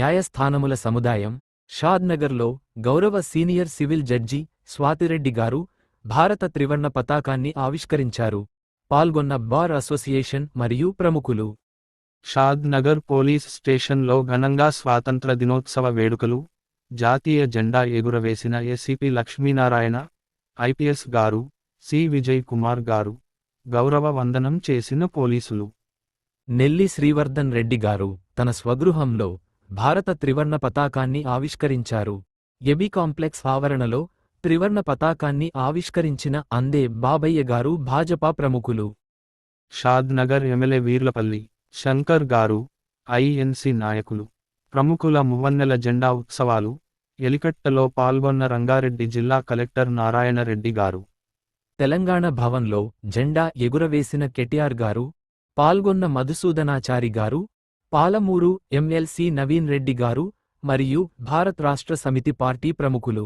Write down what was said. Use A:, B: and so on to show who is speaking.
A: న్యాయస్థానముల సముదాయం షాద్నగర్లో గౌరవ senior civil judge Swathi Reddy గారు భారత త్రివర్ణ పతాకాన్ని ఆవిష్కరించారు. పాల్గొన్న బార్ అసోసియేషన్ మరియు ప్రముఖులు.
B: షాద్ నగర్ పోలీస్ స్టేషన్లో ఘనంగా స్వాతంత్ర దినోత్సవ వేడుకలు జాతీయ జెండా ఎగురవేసిన ఏసీపీ లక్ష్మీనారాయణ ఐపీఎస్ గారు సి విజయ్ కుమార్ గారు గౌరవ వందనం చేసిన పోలీసులు.
A: నెల్లి శ్రీవర్ధన్ రెడ్డి గారు తన స్వగృహంలో భారత త్రివర్ణ పతాకాన్ని ఆవిష్కరించారు. ఎబి కాంప్లెక్స్ ఆవరణలో త్రివర్ణ పతాకాన్ని ఆవిష్కరించిన అందే బాబయ్య గారు భాజపా ప్రముఖులు.
B: షాద్ నగర్ ఎమ్మెల్యే వీర్లపల్లి శంకర్ గారు ఐఎన్సి నాయకులు. ప్రముఖుల మువ్వన్నెల జెండా ఉత్సవాలు. ఎలికట్టలో పాల్గొన్న రంగారెడ్డి జిల్లా కలెక్టర్ నారాయణ రెడ్డి గారు.
A: తెలంగాణ భవన్లో జెండా ఎగురవేసిన కెటిఆర్ గారు. పాల్గొన్న మధుసూదనాచారి గారు. పాలమూరు ఎమ్మెల్సీ నవీన్ రెడ్డి గారు మరియు భారత్ రాష్ట్ర సమితి పార్టీ ప్రముఖులు.